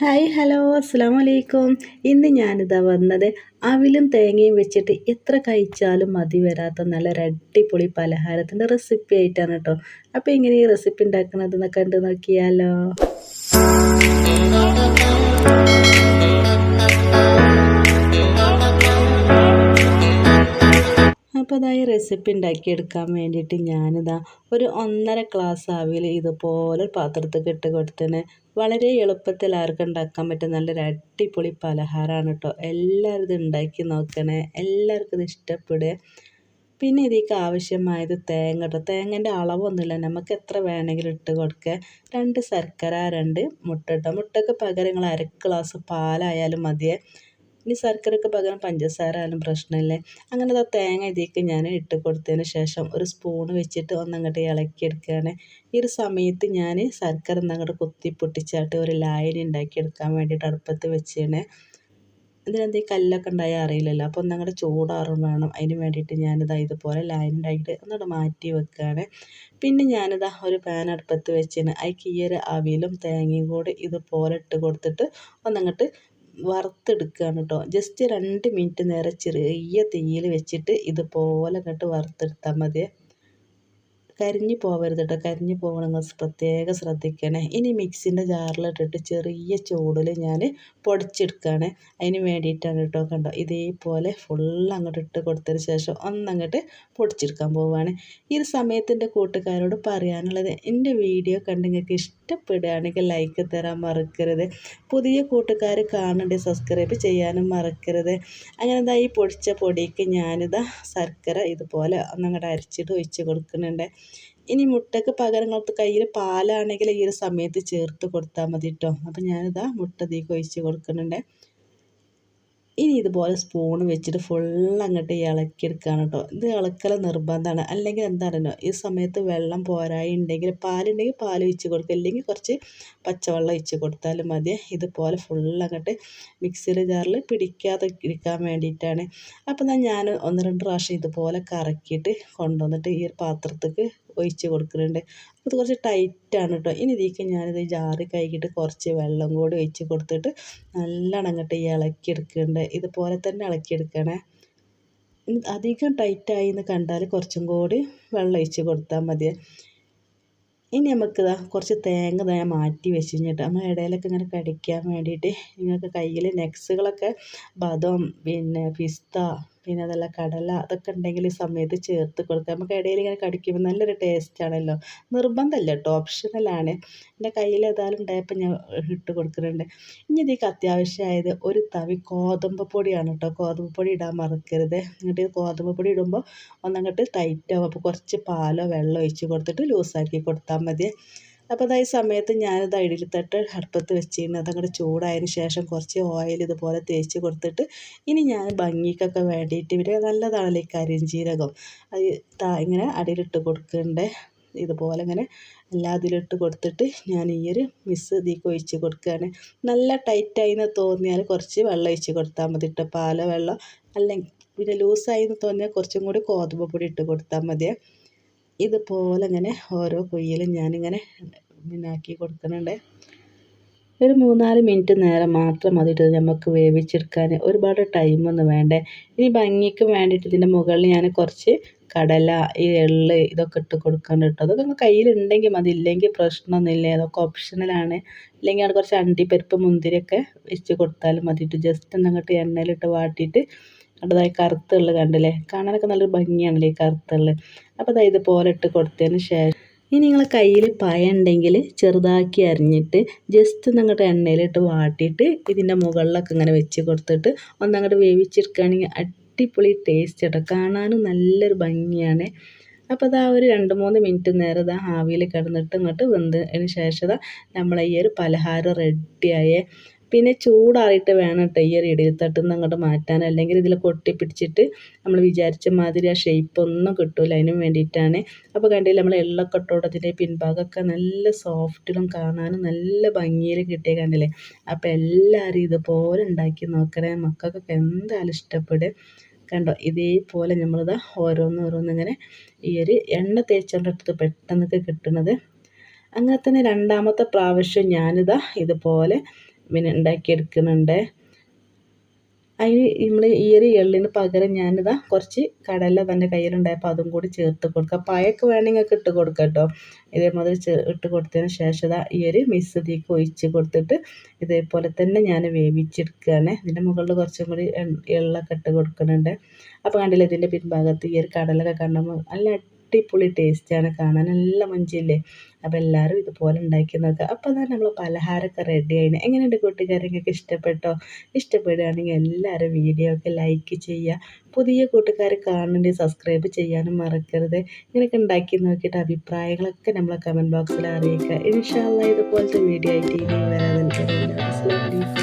Hi hello അസ്സാം വലൈക്കും ഇന്ന് ഞാനിതാ വന്നത് അവിലും തേങ്ങയും വെച്ചിട്ട് എത്ര കഴിച്ചാലും മതി വരാത്ത നല്ല അടിപൊളി പലഹാരത്തിന്റെ റെസിപ്പി ആയിട്ടാണ് കേട്ടോ അപ്പോൾ ഇങ്ങനെ ഈ റെസിപ്പി ഉണ്ടാക്കുന്നതെന്ന് കണ്ടു നോക്കിയാലോ. അപ്പോൾ അതായി റെസിപ്പി ഉണ്ടാക്കിയെടുക്കാൻ വേണ്ടിയിട്ട് ഞാനിതാ ഒരു ഒന്നര ഗ്ലാസ് ആവിയിൽ ഇതുപോലെ പാത്രത്തിൽ ഇട്ട് കൊടുത്തതിന് വളരെ എളുപ്പത്തിൽ ആർക്കും ഉണ്ടാക്കാൻ പറ്റും നല്ലൊരു അടിപൊളി പലഹാരമാണ് കേട്ടോ എല്ലാവരും ഇത് ഉണ്ടാക്കി നോക്കണേ. എല്ലാവർക്കും ഇത് ഇഷ്ടപ്പെടുക. പിന്നെ ഇതിലേക്ക് ആവശ്യമായത് തേങ്ങ കേട്ടോ തേങ്ങന്റെ അളവൊന്നുമില്ല. നമുക്ക് എത്ര വേണമെങ്കിലും ഇട്ട് കൊടുക്കുക. രണ്ട് ശർക്കര രണ്ട് മുട്ട കേട്ടോ മുട്ടയ്ക്ക് പകരം നിങ്ങൾ അര ഗ്ലാസ് പാലായാലും മതിയേ. ഇനി ശർക്കരയ്ക്ക് പകരം പഞ്ചസാര ആയാലും പ്രശ്നമില്ലേ? അങ്ങനെ ആ തേങ്ങ ഇതിലേക്ക് ഞാൻ ഇട്ട് കൊടുത്തതിന് ശേഷം ഒരു സ്പൂൺ വെച്ചിട്ട് ഒന്നങ്ങോട്ട് ഇളക്കിയെടുക്കുകയാണ്. ഈ ഒരു സമയത്ത് ഞാൻ ശർക്കര ഒന്നങ്ങോട്ട് കുത്തി പൊട്ടിച്ചാട്ട് ഒരു ലായനി ഉണ്ടാക്കിയെടുക്കാൻ വേണ്ടിയിട്ട് അടുപ്പത്ത് വെച്ചാണ്. ഇതിനെന്തെങ്കിലും കല്ലൊക്കെ ഉണ്ടായാൽ അറിയില്ലല്ലോ. അപ്പോൾ ഒന്നങ്ങോട്ട് ചൂടാറും വേണം. അതിന് വേണ്ടിയിട്ട് ഞാനിതാ ഇതുപോലെ ലൈൻ ഉണ്ടാക്കിയിട്ട് ഒന്നുകൂടെ മാറ്റി വെക്കുകയാണ്. പിന്നെ ഞാനിതാ ഒരു പാൻ അടുപ്പത്ത് വെച്ചാണ്. അതിക്ക് ഈ ഒരു അവിലും തേങ്ങയും കൂടി ഇതുപോലെ ഇട്ട് കൊടുത്തിട്ട് ഒന്നങ്ങോട്ട് വറുത്തെടുക്കുകയാണ് കേട്ടോ ജസ്റ്റ് രണ്ട് മിനിറ്റ് നേരം ചെറിയ തീയിൽ വെച്ചിട്ട് ഇതുപോലെ അങ്ങോട്ട് വറുത്തെടുത്താൽ മതി. കരിഞ്ഞു പോകരുത് കേട്ടോ കരിഞ്ഞു പോകണമെങ്കിൽ പ്രത്യേകം ശ്രദ്ധിക്കണേ. ഇനി മിക്സിന്റെ ജാറിലിട്ടിട്ട് ചെറിയ ചൂടിൽ ഞാൻ പൊടിച്ചെടുക്കുകയാണ് അതിന് വേണ്ടിയിട്ടാണ് കേട്ടോ കണ്ടോ. ഇതേപോലെ ഫുൾ അങ്ങോട്ട് ഇട്ട് കൊടുത്തതിന് ശേഷം ഒന്നങ്ങോട്ട് പൊടിച്ചെടുക്കാൻ പോവുകയാണ് ഈ ഒരു സമയത്തിന്റെ കൂട്ടുകാരോട് പറയാനുള്ളത് എന്റെ വീഡിയോ കണ്ട് നിങ്ങൾക്ക് ഇഷ്ടപ്പെടുകയാണെങ്കിൽ ലൈക്ക് തരാൻ മറക്കരുത്. പുതിയ കൂട്ടുകാർ കാണേണ്ട സബ്സ്ക്രൈബ് ചെയ്യാനും മറക്കരുത്. അങ്ങനെ ഈ പൊടിച്ച പൊടിക്ക് ഞാനിതാ ശർക്കര ഇതുപോലെ ഒന്നങ്ങോട്ട് അരച്ചിട്ട് ഒഴിച്ച് കൊടുക്കുന്നുണ്ട്. ഇനി മുട്ടയ്ക്ക് പകരം നിങ്ങൾക്ക് കയ്യിൽ പാലാണെങ്കിൽ ഈ ഒരു സമയത്ത് ചേർത്ത് കൊടുത്താൽ മതി കേട്ടോ അപ്പോൾ ഞാനിതാ മുട്ട തീക്ക് ഒഴിച്ച് കൊടുക്കുന്നുണ്ട്. ഇനി ഇതുപോലെ സ്പൂൺ വെച്ചിട്ട് ഫുൾ അങ്ങോട്ട് ഇളക്കിയെടുക്കുകയാണ് കേട്ടോ ഇത് ഇളക്കൽ നിർബന്ധമാണ്. അല്ലെങ്കിൽ എന്താണല്ലോ ഈ സമയത്ത് വെള്ളം പോരായി ഉണ്ടെങ്കിൽ പാലുണ്ടെങ്കിൽ പാൽ ഒഴിച്ച് കൊടുക്കുക. അല്ലെങ്കിൽ കുറച്ച് പച്ചവെള്ളം ഒഴിച്ച് കൊടുത്താലും മതി. ഇതുപോലെ ഫുൾ അങ്ങോട്ട് മിക്സിയുടെ ജാറിൽ പിടിക്കാതെ ഇരിക്കാൻ വേണ്ടിയിട്ടാണ്. അപ്പോൾ ഞാൻ ഒന്ന് രണ്ട് പ്രാവശ്യം ഇതുപോലെ കറക്കിയിട്ട് കൊണ്ടുവന്നിട്ട് ഈ പാത്രത്തേക്ക് ഒഴിച്ച് കൊടുക്കുന്നുണ്ട്. അത് കുറച്ച് ടൈറ്റാണ് കേട്ടോ ഇനി ഇതിലേക്ക് ഞാനിത് ജാറി കഴുകിയിട്ട് കുറച്ച് വെള്ളം കൂടി ഒഴിച്ച് കൊടുത്തിട്ട് നല്ലോണം അങ്ങോട്ട് ഇളക്കിയെടുക്കുന്നുണ്ട്. ഇതുപോലെ തന്നെ ഇളക്കിയെടുക്കണേ. അധികം ടൈറ്റായി എന്ന് കണ്ടാൽ കുറച്ചും കൂടി വെള്ളം ഒഴിച്ച് കൊടുത്താൽ മതി. ഇനി നമുക്കിതാ കുറച്ച് തേങ്ങ ഞാൻ മാറ്റി വെച്ച് കഴിഞ്ഞിട്ട് നമ്മൾ ഇടയിലൊക്കെ ഇങ്ങനെ കടിക്കാൻ വേണ്ടിയിട്ട് നിങ്ങൾക്ക് കയ്യിൽ നെക്സുകളൊക്കെ ബദം പിന്നെ പിസ്ത പിന്നെ അതല്ല കടല അതൊക്കെ ഉണ്ടെങ്കിൽ ഈ സമയത്ത് ചേർത്ത് കൊടുക്കുക. നമുക്ക് ഇടയിൽ ഇങ്ങനെ കടിക്കുമ്പോൾ നല്ലൊരു ടേസ്റ്റ് ആണല്ലോ. നിർബന്ധമല്ല കേട്ടോ. ഓപ്ഷണലാണ് എന്റെ കയ്യിൽ ഏതായാലും ഉണ്ടായപ്പോൾ ഞാൻ ഇട്ട് കൊടുക്കുന്നുണ്ട്. ഇനി ഇതിലേക്ക് അത്യാവശ്യമായത് ഒരു തവി ഗോതമ്പ് പൊടിയാണ് കേട്ടോ. ഗോതമ്പ് പൊടി ഇടാൻ മറക്കരുത്. എന്നിട്ട് ഗോതമ്പ് പൊടി ഇടുമ്പോൾ ഒന്നങ്ങോട്ട് ടൈറ്റ് ആവും. അപ്പോൾ കുറച്ച് പാലോ വെള്ളമോ ഒഴിച്ച് കൊടുത്തിട്ട് ലൂസാക്കി കൊടുത്താൽ മതി. അപ്പോൾ അതായത് സമയത്ത് ഞാനിത് ഇഡലിത്തട്ട് അടുപ്പത്ത് വെച്ചിരുന്നു. അതങ്ങോട്ട് ചൂടായതിന് ശേഷം കുറച്ച് ഓയിൽ ഇതുപോലെ തേച്ച് കൊടുത്തിട്ട് ഇനി ഞാൻ ഭംഗിക്കൊക്കെ വേണ്ടിയിട്ട് ഇവർ നല്ലതാണല്ലോ ഈ കരിഞ്ചീരകം. അത് ഇങ്ങനെ അടിയിലിട്ട് കൊടുക്കണ്ടേ? ഇതുപോലെ ഇങ്ങനെ എല്ലാ കൊടുത്തിട്ട് ഞാൻ ഈ ഒരു മിസ് ഇതിലേക്ക് ഒഴിച്ച് കൊടുക്കുകയാണ് നല്ല ടൈറ്റായി എന്ന് തോന്നിയാൽ കുറച്ച് വെള്ളം ഒഴിച്ച് കൊടുത്താൽ മതി. കേട്ടോ പാല വെള്ളം അല്ലെങ്കിൽ പിന്നെ ലൂസായി എന്ന് തോന്നിയാൽ കുറച്ചും കൂടി ഗോതമ്പ് പൊടി ഇട്ട് കൊടുത്താൽ മതിയേ. ഇതുപോലെ ഇങ്ങനെ ഓരോ കുയ്യിലും ഞാനിങ്ങനെ പിന്നെ ആക്കി കൊടുക്കുന്നുണ്ട്. ഒരു മൂന്നാൽ മിനിറ്റ് നേരം മാത്രം മതിയിട്ട് നമുക്ക് വേവിച്ചെടുക്കാൻ ഒരുപാട് ടൈമൊന്നും വേണ്ടേ. ഇനി ഭംഗിക്ക് വേണ്ടിയിട്ട് ഇതിന്റെ മുകളിൽ ഞാൻ കുറച്ച് കടല ഈ എള്ള് ഇതൊക്കെ ഇട്ട് കൊടുക്കാൻ കേട്ടോ. അതൊക്കെ കയ്യിലുണ്ടെങ്കിൽ മതി. ഇല്ലെങ്കിൽ പ്രശ്നമൊന്നുമില്ല അതൊക്കെ ഓപ്ഷണലാണ് ഇല്ലെങ്കിൽ അവിടെ കുറച്ച് അണ്ടിപ്പരിപ്പ് മുന്തിരിയൊക്കെ വെച്ച് കൊടുത്താലും മതിയിട്ട് ജസ്റ്റ് ഒന്നങ്ങോട്ട് എണ്ണയിലിട്ട് വാട്ടിയിട്ട് കണ്ടതായി കറുത്തുള്ള കണ്ടില്ലേ? കാണാനൊക്കെ നല്ലൊരു ഭംഗിയാണല്ലേ ഈ കറുത്തുള്ള അപ്പോൾ അതായത് ഇതുപോലെ ഇട്ട് കൊടുത്തതിന് ശേഷം ഇനി നിങ്ങൾ കയ്യിൽ പയ ഉണ്ടെങ്കിൽ ചെറുതാക്കി അരിഞ്ഞിട്ട് ജസ്റ്റ് അങ്ങോട്ട് എണ്ണയിലിട്ട് വാട്ടിയിട്ട് ഇതിന്റെ മുകളിലൊക്കെ ഇങ്ങനെ വെച്ച് കൊടുത്തിട്ട് ഒന്നങ്ങോട്ട് വേവിച്ചെടുക്കുകയാണെങ്കിൽ അടിപൊളി ടേസ്റ്റ് കേട്ടോ. കാണാനും നല്ലൊരു ഭംഗിയാണ്. അപ്പോൾ അതാ ഒരു രണ്ട് മൂന്ന് മിനിറ്റ് നേരം ഇതാ ആവിയിൽ കിടന്നിട്ട് ഇങ്ങോട്ട് വെന്തതിന് ശേഷം നമ്മളെ ഈ ഒരു പലഹാരം റെഡിയായേ പിന്നെ ചൂടാറിയിട്ട് വേണം കേട്ടോ ഈ ഒരു നിന്ന് അങ്ങോട്ട് മാറ്റാൻ. അല്ലെങ്കിൽ ഇതിൽ കൊട്ടിപ്പിടിച്ചിട്ട് നമ്മൾ വിചാരിച്ച മാതിരി ആ ഷേപ്പ് ഒന്നും കിട്ടില്ല അതിനും വേണ്ടിയിട്ടാണ്. അപ്പോൾ കണ്ടില്ല നമ്മൾ എള്ളൊക്കെ ഇട്ടോടത്തിന്റെ പിൻഭാഗമൊക്കെ നല്ല സോഫ്റ്റിലും കാണാനും നല്ല ഭംഗിയിൽ കിട്ടിയ കണ്ടില്ലേ? അപ്പോൾ എല്ലാവരും ഇതുപോലെ ഉണ്ടാക്കി നോക്കണേ. മക്കൾക്കൊക്കെ എന്തായാലും ഇഷ്ടപ്പെടും. കണ്ടോ? ഇതേപോലെ നമ്മളിതാ ഓരോന്ന് ഓരോന്നിങ്ങനെ ഈ ഒരു എണ്ണ തേച്ചുകൊണ്ടിട്ട് പെട്ടെന്നൊക്കെ കിട്ടുന്നത് അങ്ങനെ തന്നെ രണ്ടാമത്തെ പ്രാവശ്യം ഞാനിതാ ഇതുപോലെ പിന്നെ ഉണ്ടാക്കിയെടുക്കുന്നുണ്ട്. അതിന് നമ്മൾ ഈ ഒരു എള്ളിന് പകരം ഞാനിതാ കുറച്ച് കടല തന്നെ കയ്യിലുണ്ടായപ്പോൾ അതും കൂടി ചേർത്ത് കൊടുക്കുക പായൊക്കെ വേണമെങ്കിൽ ഒക്കെ ഇട്ട് കൊടുക്കാം കേട്ടോ ഇതേമാതിരി ഇട്ട് കൊടുത്തതിന് ശേഷം ഇതാ ഈ ഒരു മിക്സ് ഒഴിച്ച് കൊടുത്തിട്ട് ഇതേപോലെ തന്നെ ഞാൻ വേവിച്ചെടുക്കുകയാണ് ഇതിന്റെ മുകളിൽ കുറച്ചും കൂടി എള്ളൊക്കെ ഇട്ട് കൊടുക്കുന്നുണ്ട്. അപ്പോൾ കണ്ടില്ല ഇതിന്റെ പിൻഭാഗത്ത് ഈ ഒരു കടലൊക്കെ കണ്ടുമ്പോൾ നല്ല അടിപൊളി ടേസ്റ്റാണ് കാണാൻ നല്ല മഞ്ചില്ലേ? അപ്പോൾ എല്ലാവരും ഇതുപോലെ ഉണ്ടാക്കി നോക്കുക അപ്പോൾ തന്നെ നമ്മൾ പലഹാരമൊക്കെ റെഡി ആയിന്. എങ്ങനെയുണ്ട് കൂട്ടുകാരെ നിങ്ങൾക്ക് ഇഷ്ടപ്പെട്ടോ? ഇഷ്ടപ്പെടുകയാണെങ്കിൽ എല്ലാവരും വീഡിയോ ഒക്കെ ലൈക്ക് ചെയ്യുക പുതിയ കൂട്ടുകാർ കാണുന്നുണ്ടെങ്കിൽ സബ്സ്ക്രൈബ് ചെയ്യാനും മറക്കരുത്. ഇങ്ങനെയൊക്കെ ഉണ്ടാക്കി നോക്കിയിട്ട് അഭിപ്രായങ്ങളൊക്കെ നമ്മളെ കമന്റ് ബോക്സിൽ അറിയിക്കുക. ഇൻഷാല്ല ഇതുപോലത്തെ വീഡിയോ ആയിട്ട് ഇനി വരാതെ